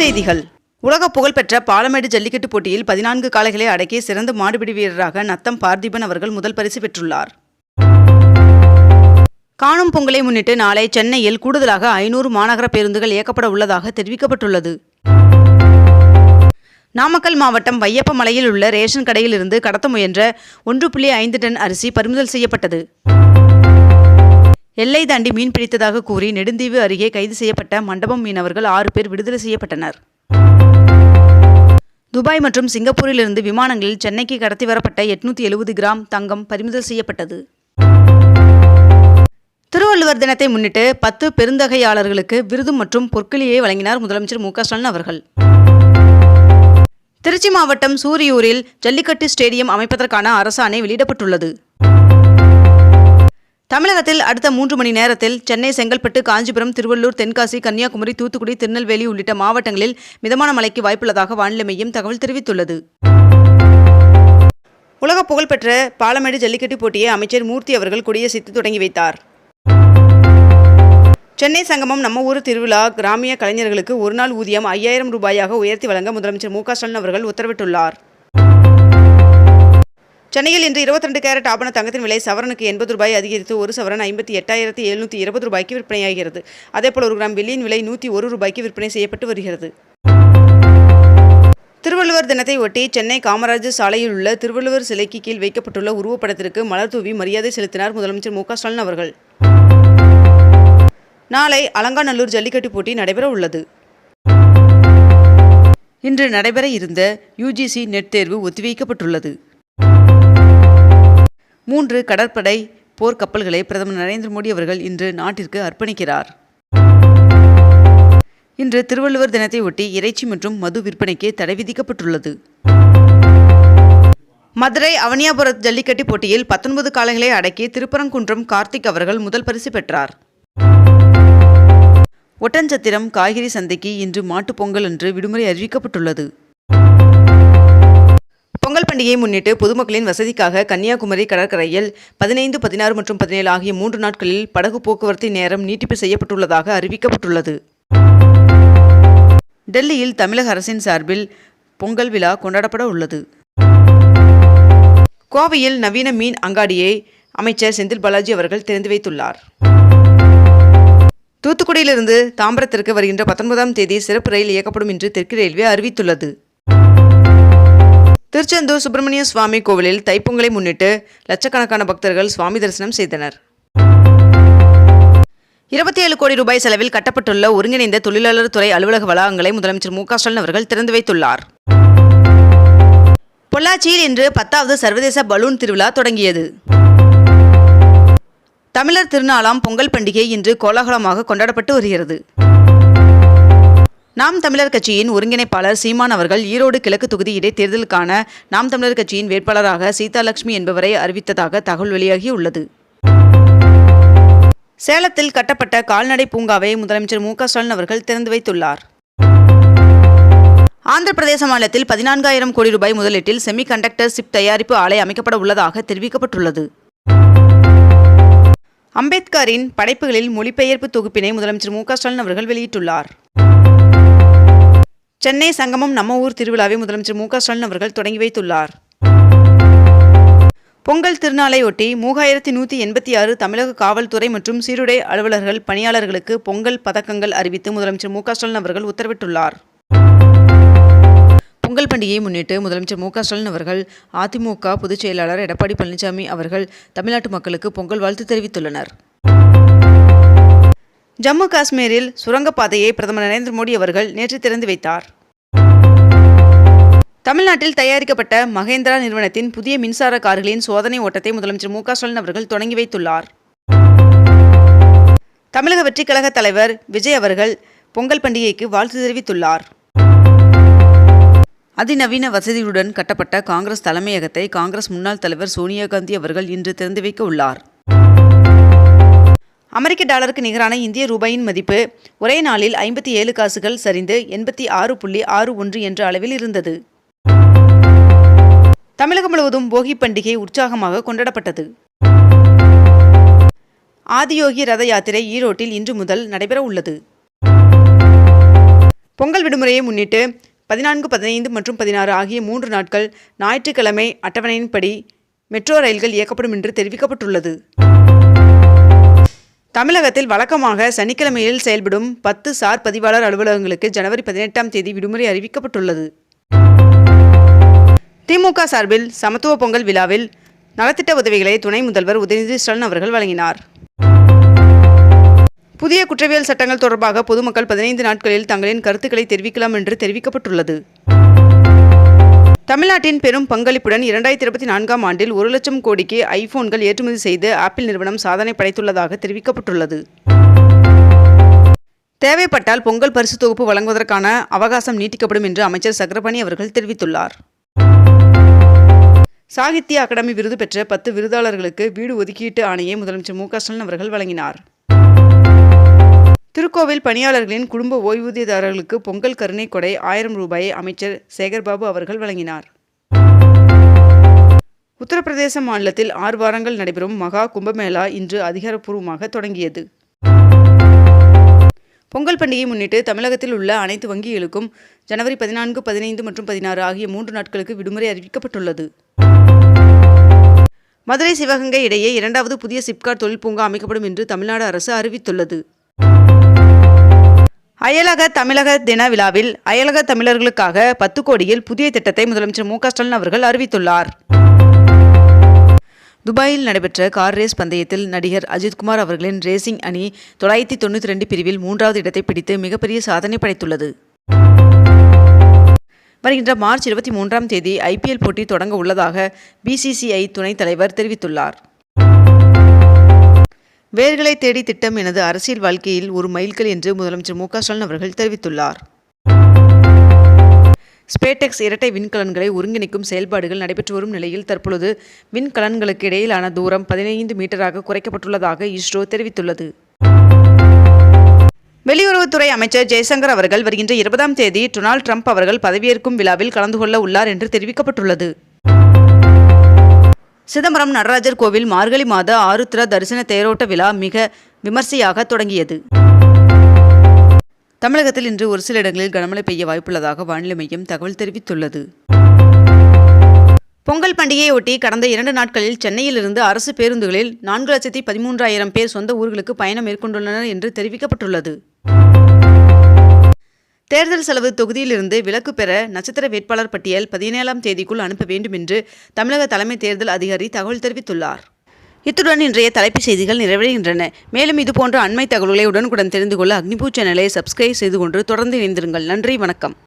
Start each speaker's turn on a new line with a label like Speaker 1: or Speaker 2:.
Speaker 1: செய்திகள் உலக புகழ்பெற்ற பாலமேடு ஜல்லிக்கட்டு போட்டியில் பதினான்கு காலைகளை அடக்கி சிறந்த மாடுபிடி வீரராக நத்தம் பார்த்திபன் அவர்கள் முதல் பரிசு பெற்றுள்ளார் காணும் பொங்கலை முன்னிட்டு நாளை சென்னையில் கூடுதலாக ஐநூறு மாநகர பேருந்துகள் இயக்கப்பட உள்ளதாக தெரிவிக்கப்பட்டுள்ளது நாமக்கல் மாவட்டம் மலையில் உள்ள ரேஷன் கடையிலிருந்து கடத்த முயன்ற ஒன்று புள்ளி ஐந்து டன் அரிசி பறிமுதல் செய்யப்பட்டது எல்லை தாண்டி மீன் பிடித்ததாக கூறி நெடுந்தீவு அருகே கைது செய்யப்பட்ட மண்டபம் மீனவர்கள் ஆறு பேர் விடுதலை செய்யப்பட்டனர் துபாய் மற்றும் சிங்கப்பூரிலிருந்து விமானங்களில் சென்னைக்கு கடத்தி வரப்பட்ட எட்நூற்றி எழுபது கிராம் தங்கம் பறிமுதல் செய்யப்பட்டது திருவள்ளுவர் தினத்தை முன்னிட்டு பத்து பெருந்தகையாளர்களுக்கு விருது மற்றும் பொற்களியை வழங்கினார் முதலமைச்சர் மு ஸ்டாலின் அவர்கள் திருச்சி மாவட்டம் சூரியூரில் ஜல்லிக்கட்டு ஸ்டேடியம் அமைப்பதற்கான அரசாணை வெளியிடப்பட்டுள்ளது தமிழகத்தில் அடுத்த மூன்று மணி நேரத்தில் சென்னை செங்கல்பட்டு காஞ்சிபுரம் திருவள்ளூர் தென்காசி கன்னியாகுமரி தூத்துக்குடி திருநெல்வேலி உள்ளிட்ட மாவட்டங்களில் மிதமான மழைக்கு வாய்ப்புள்ளதாக வானிலை மையம் தகவல் தெரிவித்துள்ளது உலக புகழ்பெற்ற பாலமேடு ஜல்லிக்கட்டு போட்டியை அமைச்சர் மூர்த்தி அவர்கள் கொடியசைத்து தொடங்கி வைத்தார் சென்னை சங்கமம் நம்ம ஊர் திருவிழா கிராமிய கலைஞர்களுக்கு ஒருநாள் ஊதியம் ஐயாயிரம் ரூபாயாக உயர்த்தி வழங்க முதலமைச்சர் மு ஸ்டாலின் அவர்கள் உத்தரவிட்டுள்ளார் சென்னையில் இன்று இருபத்தி ரெண்டு கேரட் ஆபண தங்கத்தின் விலை சவரனுக்கு எண்பது ரூபாய் அதிகரித்து ஒரு சவரன் ஐம்பத்தி எட்டாயிரத்தி எழுநூற்றி இருபது ரூபாய்க்கு விற்பனையாகிறது அதேபோல் ஒரு கிராம் வெள்ளியின் விலை நூற்றி ஒரு ரூபாய்க்கு விற்பனை செய்யப்பட்டு வருகிறது திருவள்ளுவர் தினத்தை ஒட்டி சென்னை காமராஜர் சாலையில் உள்ள திருவள்ளுவர் சிலைக்கு கீழ் வைக்கப்பட்டுள்ள உருவப்படத்திற்கு மலர் தூவி மரியாதை செலுத்தினார் முதலமைச்சர் மு ஸ்டாலின் அவர்கள் நாளை அலங்காநல்லூர் ஜல்லிக்கட்டு போட்டி நடைபெற உள்ளது இன்று நடைபெற இருந்த யுஜிசி நெட் தேர்வு ஒத்திவைக்கப்பட்டுள்ளது மூன்று கடற்படை போர்க்கப்பல்களை பிரதமர் நரேந்திர மோடி அவர்கள் இன்று நாட்டிற்கு அர்ப்பணிக்கிறார் இன்று திருவள்ளுவர் தினத்தை ஒட்டி இறைச்சி மற்றும் மது விற்பனைக்கு தடை விதிக்கப்பட்டுள்ளது மதுரை அவனியாபுரத் ஜல்லிக்கட்டு போட்டியில் பத்தொன்பது காலங்களை அடக்கி திருப்பரங்குன்றம் கார்த்திக் அவர்கள் முதல் பரிசு பெற்றார் ஒட்டஞ்சத்திரம் காய்கறி சந்தைக்கு இன்று மாட்டுப் பொங்கல் அன்று விடுமுறை அறிவிக்கப்பட்டுள்ளது பொங்கல் பண்டிகையை முன்னிட்டு பொதுமக்களின் வசதிக்காக கன்னியாகுமரி கடற்கரையில் பதினைந்து பதினாறு மற்றும் பதினேழு ஆகிய மூன்று நாட்களில் படகு போக்குவரத்து நேரம் நீட்டிப்பு செய்யப்பட்டுள்ளதாக அறிவிக்கப்பட்டுள்ளது டெல்லியில் தமிழக அரசின் சார்பில் பொங்கல் விழா கொண்டாடப்பட உள்ளது கோவையில் நவீன மீன் அங்காடியை அமைச்சர் செந்தில் பாலாஜி அவர்கள் திறந்து வைத்துள்ளார் தூத்துக்குடியிலிருந்து தாம்பரத்திற்கு வருகின்ற பத்தொன்பதாம் தேதி சிறப்பு ரயில் இயக்கப்படும் என்று தெற்கு ரயில்வே அறிவித்துள்ளது திருச்செந்தூர் சுப்பிரமணிய சுவாமி கோவிலில் தைப்பொங்கலை முன்னிட்டு லட்சக்கணக்கான பக்தர்கள் சுவாமி தரிசனம் செய்தனர் இருபத்தி ஏழு கோடி ரூபாய் செலவில் கட்டப்பட்டுள்ள ஒருங்கிணைந்த தொழிலாளர் துறை அலுவலக வளாகங்களை முதலமைச்சர் மு ஸ்டாலின் அவர்கள் திறந்து வைத்துள்ளார் பொள்ளாச்சியில் இன்று பத்தாவது சர்வதேச பலூன் திருவிழா தொடங்கியது தமிழர் திருநாளாம் பொங்கல் பண்டிகை இன்று கோலாகலமாக கொண்டாடப்பட்டு வருகிறது நாம் தமிழர் கட்சியின் ஒருங்கிணைப்பாளர் சீமான் அவர்கள் ஈரோடு கிழக்கு தொகுதி இடைத்தேர்தலுக்கான நாம் தமிழர் கட்சியின் வேட்பாளராக சீதாலட்சுமி என்பவரை அறிவித்ததாக தகவல் வெளியாகியுள்ளது சேலத்தில் கட்டப்பட்ட கால்நடை பூங்காவை முதலமைச்சர் மு ஸ்டாலின் அவர்கள் திறந்து வைத்துள்ளார் ஆந்திர பிரதேச மாநிலத்தில் பதினான்காயிரம் கோடி ரூபாய் முதலீட்டில் செமி கண்டக்டர் சிப் தயாரிப்பு ஆலை அமைக்கப்பட உள்ளதாக தெரிவிக்கப்பட்டுள்ளது அம்பேத்கரின் படைப்புகளில் மொழிபெயர்ப்பு தொகுப்பினை முதலமைச்சர் மு ஸ்டாலின் அவர்கள் வெளியிட்டுள்ளார் சென்னை சங்கமம் நம்ம ஊர் திருவிழாவை முதலமைச்சர் மு ஸ்டாலின் அவர்கள் தொடங்கி வைத்துள்ளார் பொங்கல் திருநாளையொட்டி மூவாயிரத்தி நூற்றி எண்பத்தி ஆறு தமிழக காவல்துறை மற்றும் சீருடை அலுவலர்கள் பணியாளர்களுக்கு பொங்கல் பதக்கங்கள் அறிவித்து முதலமைச்சர் மு ஸ்டாலின் அவர்கள் உத்தரவிட்டுள்ளார் பொங்கல் பண்டிகையை முன்னிட்டு முதலமைச்சர் மு ஸ்டாலின் அவர்கள் அதிமுக பொதுச் செயலாளர் எடப்பாடி பழனிசாமி அவர்கள் தமிழ்நாட்டு மக்களுக்கு பொங்கல் வாழ்த்து தெரிவித்துள்ளனர் ஜம்மு காஷ்மீரில் சுரங்கப்பாதையை பிரதமர் நரேந்திர மோடி அவர்கள் நேற்று திறந்து வைத்தார் தமிழ்நாட்டில் தயாரிக்கப்பட்ட மகேந்திரா நிறுவனத்தின் புதிய மின்சார கார்களின் சோதனை ஓட்டத்தை முதலமைச்சர் மு ஸ்டாலின் அவர்கள் தொடங்கி வைத்துள்ளார் தமிழக வெற்றிக் கழக தலைவர் விஜய் அவர்கள் பொங்கல் பண்டிகைக்கு வாழ்த்து தெரிவித்துள்ளார் அதிநவீன வசதியுடன் கட்டப்பட்ட காங்கிரஸ் தலைமையகத்தை காங்கிரஸ் முன்னாள் தலைவர் சோனியா காந்தி அவர்கள் இன்று திறந்து வைக்க உள்ளார் அமெரிக்க டாலருக்கு நிகரான இந்திய ரூபாயின் மதிப்பு ஒரே நாளில் ஐம்பத்தி ஏழு காசுகள் சரிந்து எண்பத்தி ஆறு புள்ளி ஆறு ஒன்று என்ற அளவில் இருந்தது தமிழகம் முழுவதும் போகி பண்டிகை உற்சாகமாக கொண்டாடப்பட்டது ஆதியோகி ரத யாத்திரை ஈரோட்டில் இன்று முதல் நடைபெற உள்ளது பொங்கல் விடுமுறையை முன்னிட்டு பதினான்கு பதினைந்து மற்றும் பதினாறு ஆகிய மூன்று நாட்கள் ஞாயிற்றுக்கிழமை அட்டவணையின்படி மெட்ரோ ரயில்கள் இயக்கப்படும் என்று தெரிவிக்கப்பட்டுள்ளது தமிழகத்தில் வழக்கமாக சனிக்கிழமையில் செயல்படும் பத்து சார் பதிவாளர் அலுவலகங்களுக்கு ஜனவரி பதினெட்டாம் தேதி விடுமுறை அறிவிக்கப்பட்டுள்ளது திமுக சார்பில் சமத்துவ பொங்கல் விழாவில் நலத்திட்ட உதவிகளை துணை முதல்வர் உதயநிதி ஸ்டாலின் அவர்கள் வழங்கினார் புதிய குற்றவியல் சட்டங்கள் தொடர்பாக பொதுமக்கள் பதினைந்து நாட்களில் தங்களின் கருத்துக்களை தெரிவிக்கலாம் என்று தெரிவிக்கப்பட்டுள்ளது தமிழ்நாட்டின் பெரும் பங்களிப்புடன் இரண்டாயிரத்தி இருபத்தி நான்காம் ஆண்டில் ஒரு லட்சம் கோடிக்கு ஐபோன்கள் ஏற்றுமதி செய்து ஆப்பிள் நிறுவனம் சாதனை படைத்துள்ளதாக தெரிவிக்கப்பட்டுள்ளது தேவைப்பட்டால் பொங்கல் பரிசு தொகுப்பு வழங்குவதற்கான அவகாசம் நீட்டிக்கப்படும் என்று அமைச்சர் சக்கரபாணி அவர்கள் தெரிவித்துள்ளார் சாகித்ய அகாடமி விருது பெற்ற பத்து விருதாளர்களுக்கு வீடு ஒதுக்கீட்டு ஆணையை முதலமைச்சர் மு அவர்கள் வழங்கினார் திருக்கோவில் பணியாளர்களின் குடும்ப ஓய்வூதியதாரர்களுக்கு பொங்கல் கருணை கொடை ஆயிரம் ரூபாயை அமைச்சர் சேகர்பாபு அவர்கள் வழங்கினார் உத்தரப்பிரதேச மாநிலத்தில் ஆறு வாரங்கள் நடைபெறும் மகா கும்பமேளா இன்று அதிகாரப்பூர்வமாக தொடங்கியது பொங்கல் பண்டிகையை முன்னிட்டு தமிழகத்தில் உள்ள அனைத்து வங்கிகளுக்கும் ஜனவரி பதினான்கு பதினைந்து மற்றும் பதினாறு ஆகிய மூன்று நாட்களுக்கு விடுமுறை அறிவிக்கப்பட்டுள்ளது மதுரை சிவகங்கை இடையே இரண்டாவது புதிய சிப்கார்ட் தொழில் பூங்கா அமைக்கப்படும் என்று தமிழ்நாடு அரசு அறிவித்துள்ளது அயலக தமிழக தின விழாவில் அயலக தமிழர்களுக்காக பத்து கோடியில் புதிய திட்டத்தை முதலமைச்சர் மு ஸ்டாலின் அவர்கள் அறிவித்துள்ளார் துபாயில் நடைபெற்ற கார் ரேஸ் பந்தயத்தில் நடிகர் அஜித்குமார் அவர்களின் ரேசிங் அணி தொள்ளாயிரத்தி தொண்ணூற்றி ரெண்டு பிரிவில் மூன்றாவது இடத்தை பிடித்து மிகப்பெரிய சாதனை படைத்துள்ளது வருகின்ற மார்ச் இருபத்தி மூன்றாம் தேதி ஐபிஎல் போட்டி தொடங்க உள்ளதாக பிசிசிஐ துணைத் தலைவர் தெரிவித்துள்ளார் வேர்களை தேடி திட்டம் எனது அரசியல் வாழ்க்கையில் ஒரு மைல்கல் என்று முதலமைச்சர் மு ஸ்டாலின் அவர்கள் தெரிவித்துள்ளார் ஸ்பேடெக்ஸ் இரட்டை விண்கலன்களை ஒருங்கிணைக்கும் செயல்பாடுகள் நடைபெற்று வரும் நிலையில் தற்பொழுது விண்கலன்களுக்கு இடையிலான தூரம் பதினைந்து மீட்டராக குறைக்கப்பட்டுள்ளதாக இஸ்ரோ தெரிவித்துள்ளது வெளியுறவுத்துறை அமைச்சர் ஜெய்சங்கர் அவர்கள் வருகின்ற இருபதாம் தேதி டொனால்ட் ட்ரம்ப் அவர்கள் பதவியேற்கும் விழாவில் கலந்து கொள்ள உள்ளார் என்று தெரிவிக்கப்பட்டுள்ளது சிதம்பரம் நடராஜர் கோவில் மார்கழி மாத ஆருத்ர தரிசன தேரோட்ட விழா மிக விமர்சையாக தொடங்கியது தமிழகத்தில் இன்று ஒரு சில இடங்களில் கனமழை பெய்ய வாய்ப்புள்ளதாக வானிலை மையம் தகவல் தெரிவித்துள்ளது பொங்கல் பண்டிகையொட்டி கடந்த இரண்டு நாட்களில் சென்னையிலிருந்து அரசு பேருந்துகளில் நான்கு லட்சத்தி பதிமூன்றாயிரம் பேர் சொந்த ஊர்களுக்கு பயணம் மேற்கொண்டுள்ளனர் என்று தெரிவிக்கப்பட்டுள்ளது தேர்தல் செலவு தொகுதியிலிருந்து விலக்கு பெற நட்சத்திர வேட்பாளர் பட்டியல் பதினேழாம் தேதிக்குள் அனுப்ப வேண்டும் என்று தமிழக தலைமை தேர்தல் அதிகாரி தகவல் தெரிவித்துள்ளார் இத்துடன் இன்றைய தலைப்புச் செய்திகள் நிறைவடைகின்றன மேலும் இதுபோன்ற அண்மை தகவல்களை உடனுக்குடன் தெரிந்து கொள்ள அக்னிபூ சேனலை சப்ஸ்கிரைப் செய்து கொண்டு தொடர்ந்து இணைந்திருங்கள் நன்றி வணக்கம்